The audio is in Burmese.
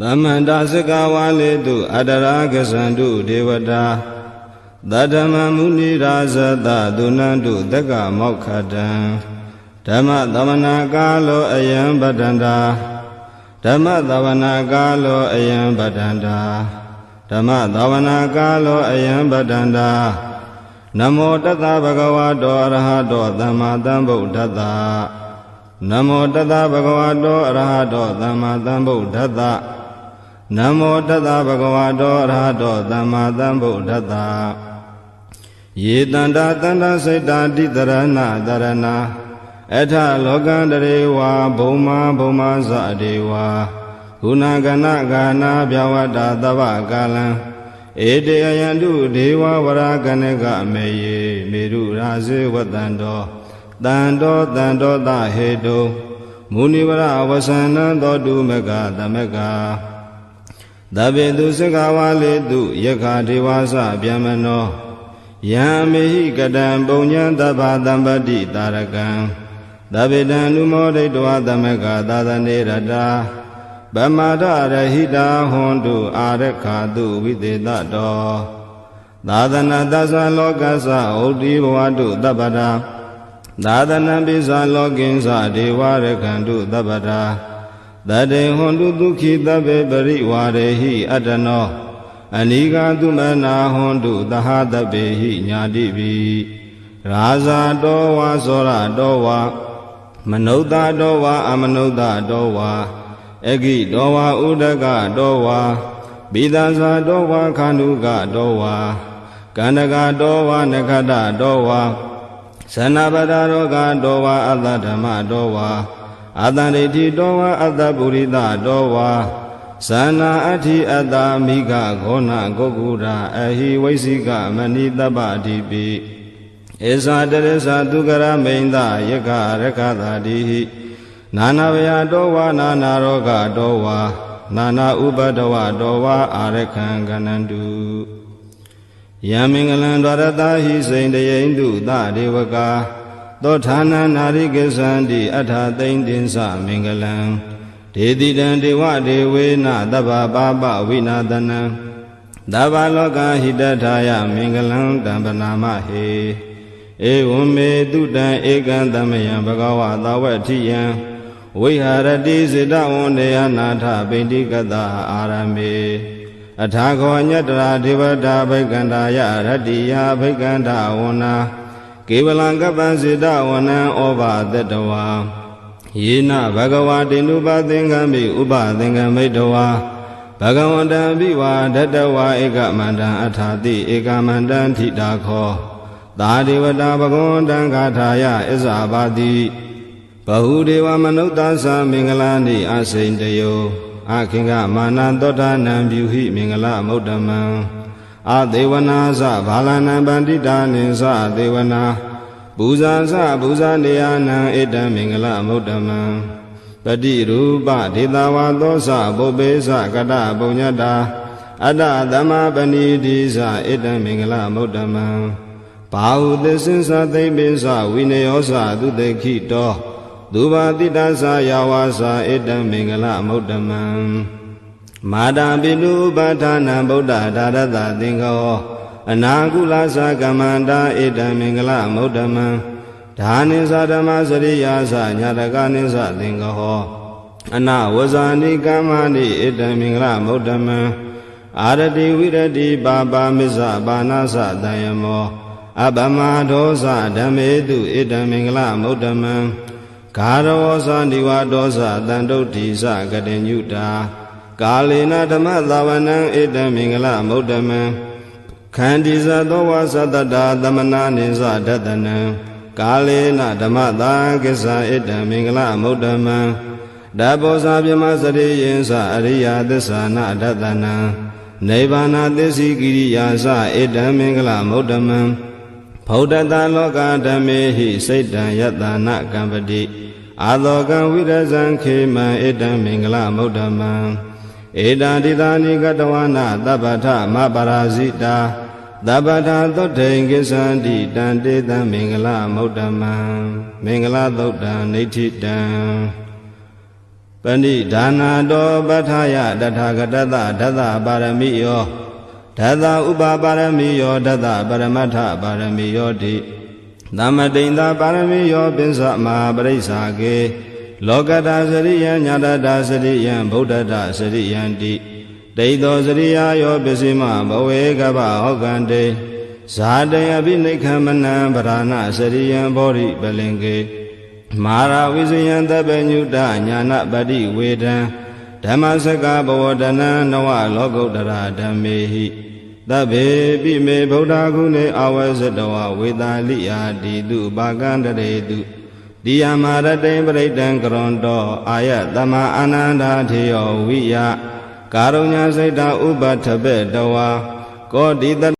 သမန္တာစကဝါလေတုအတရာကသန္တုဒေဝတာသတ္တမမုနိရာဇတသုနန္တုတက္ကမောက္ခတံဓမ္မသမနာကာလောအယံပတ္တန္တာဓမ္မသဝနာကာလောအယံပတ္တန္တာဓမ္မသဝနာကာလောအယံပတ္တန္တာနမောတတ္တဗဂဝတောအရဟတောသမ္မာသမ္ဗုဒ္ဓတ္တနမောတတ္တဗဂဝတောအရဟတောသမ္မာသမ္ဗုဒ္ဓတ္တ နမောတတ္တဗဂဝတောအရဟတောသမ္မာသမ္ဗုဒ္ဓတ္တယေတန္တာတန္တာစိတ်တာတိတရဏတရဏအထလောကန္တရေဝါဘုံမာဘုံမာဇဒေဝါဂုဏကနဂာနာဗျဝတ္တာသဗ္ဗကာလံဧတေယံတုဒေဝဝရကနကမေယေမေရုရာဇေဝတံတောတံတောတံတောတဟေတုမုနိဝရဝဆန္နသောတုမကသမက သဗ္ဗေတုစကဝါလေတုယက္ခဒေဝသဗျမနောယံမေဟိကတံပုံညံတဗ္ဗသံပတိတာရကံသဗ္ဗေတံနုမောဒိတဝသမကသာသနေရတာဗမာဒရဟိတာဟွန်တုအာရခာတုဝိသေတတောသာသနာသသလောကသဩတိဘဝတုတပ္ပတာသာသနာပိဇာလောကိဉ္စဒေဝရခန္တုတပ္ပတာ တတေဟွန်တုဒုခိတဗေပရိဝါရေဟိအတ္တနောအနိဃသုမနာဟွန်တုသဟတပေဟိညာတိပိရာဇာတောဝါသောရတောဝါမနုဿတောဝါအမနုဿတောဝါအဂိတောဝါဥဒကတောဝါဘိဒဇာတောဝါခန္ဓုကတောဝါကန္တကတောဝါနခတတောဝါသနပဒရောဂတောဝါအတ္တဓမ္မတောဝါ အတ္တဒိဋ္ဌိတောဝါအတ္တပုရိသတောဝါသနာအဋ္ဌိအတ္တမိကဂောဏဂုတ်ကုရာအဟိဝိသိကမဏိတပ္ပအဓိပိဧဇာတရဇာသူကရမိန်ဒယက္ခရခသာတိဟိနာနာဗျာတောဝါနာနာရောဂတောဝါနာနာဥပဒဝတောဝါအာရခံကနန္တုယံမင်္ဂလံဒွါရတာဟိစိန်တယိန္တုသဒေဝကာ သောဌာနနာရိကေသန္တိအထာသိမ့်တင်္စမင်္ဂလံဒေတိတံဒေဝဒေဝေနသဗ္ဗပါပဝိနာတနံသဗ္ဗလောကဟိတထာယမင်္ဂလံတံပနာမဟေဧဝံမေတုတံဧကံသမယံဘဂဝါသာဝတိယံဝိဟာရတိစေတဝန္တေယနာထပိဋိကတအာရမေအထာခောညတရာဒေဝတာဘိက္ခန္တာယရတ္တိယဘိက္ခန္တာဝနာ ကေဝလံကပ္ပံစေတဝနံဩဘာတတဝါယေနဘဂဝါတိနုပသင်္ကမိဥပသင်္ကမိတဝါဘဂဝန္တံပိဝါဒတဝါဧကမန္တံအထာတိဧကမန္တံထိတာခောသာဒေဝတာဘဂဝန္တံဂါထာယဣဇာပါတိဘဟုဒေဝမနုဿာသမင်္ဂလာနိအစိန်တယောအခင်ကမာနသောတာနံပြုဟိမင်္ဂလာမုဒ္ဓမံ အသေဝနာသဘာလနံပန္တိတာနိသသေဝနာပူဇာသပူဇာနေယနံဣတံမင်္ဂလာမုဒ္ဓမံပတိရူပဒေတာဝါသောသပုပ္ပေသကတပုညတာအတ္တသမပဏိတိသဣတံမင်္ဂလာမုဒ္ဓမံဘာဟုသစ္စင်္သသိမ့်ပိသဝိနယောသသုတေခိတောသူဘာတိတသယာဝါစာဣတံမင်္ဂလမုဒ္ဓမံ မာတာပိတုဥပါဒနာဗုဒ္ဓဒါရတသင်္ခောအနာကုလသကမန္တာဣတံမင်္ဂလမုဒ္ဓမံဒါနိသဓမ္မစရိယာသညာတကနိသသင်္ခောအနဝဇာနိကမ္မနိဣတံမင်္ဂလမုဒ္ဓမံအာရတိဝိရတိပါပါမစ္ဆဘာနာသတယမောအပမဒောသဓမ္မေတုဣတံမင်္ဂလမုဒ္ဓမံဂါရဝဇာနိဝဒောဇတန်တုဋ္ဌိစကတိညုတာ ကာလေနဓမ္မသာဝနံဣတံမင်္ဂလမုဒ္ဓမံခန္တီဇသောဝသတ္တတာသမနာနိဇဒတနံကာလေနဓမ္မသာကိစ္ဆာဣတံမင်္ဂလမုဒ္ဓမံဓဘောဇာပြမစရိယင်္စအရိယသစ္ဆာနာဒတနံနိဗ္ဗာနသစ္စိကိရိယာစဣတံမင်္ဂလမုဒ္ဓမံဗုဒ္ဓတာလောကဓမ္မေဟိစိတ်တံယတနာကံပတိအာသောကံဝိရဇံခေမံဣတံမင်္ဂလမုဒ္ဓမံ ဧတံတိသာနိကတဝနာသဗ္ဗထမပရာဇိတာသဗ္ဗထာသုတ်ထိန်ကိသန္တိတံတေတံမင်္ဂလမုဒ္ဓမံမင်္ဂလသုတ်တံနေဋ္ဌိတံပဏိဒါနာတောပဋ္ဌာယတထာဂတတဒသပါရမိယောဒသဥပပါရမိယောဒသပရမတ္ထပါရမိယောတိသမတိန်သာပါရမိယောပိစ္ဆမဟာပရိစ္ဆာကေ လောကတာစရိယံညာတတာစရိယံဗုဒ္ဓတာစရိယံတိဒိဋ္ဌောစရိယာယောပစ္စည်းမဘဝေကဗဟောကံတေဇာတေအဘိနိခမနံဗရာဏစရိယံဘောဓိပလင်ကေမာရဝိဇယံတပညုတညာနာပတိဝေဒံဓမ္မစကဘဝတနံနဝလောကုတ္တရာဓမ္မေဟိသဗ္ဗေပိမေဗုဒ္ဓဂုဏေအဝဇတဝဝေတာလိယာတိတုပါကံတရေတု တိယမရတေပရိတံကရွန်တောအာယတမအာနန္ဒာထေယောဝိယကာရုဏာစိတ်တဥပထဘေတဝါကောတိတ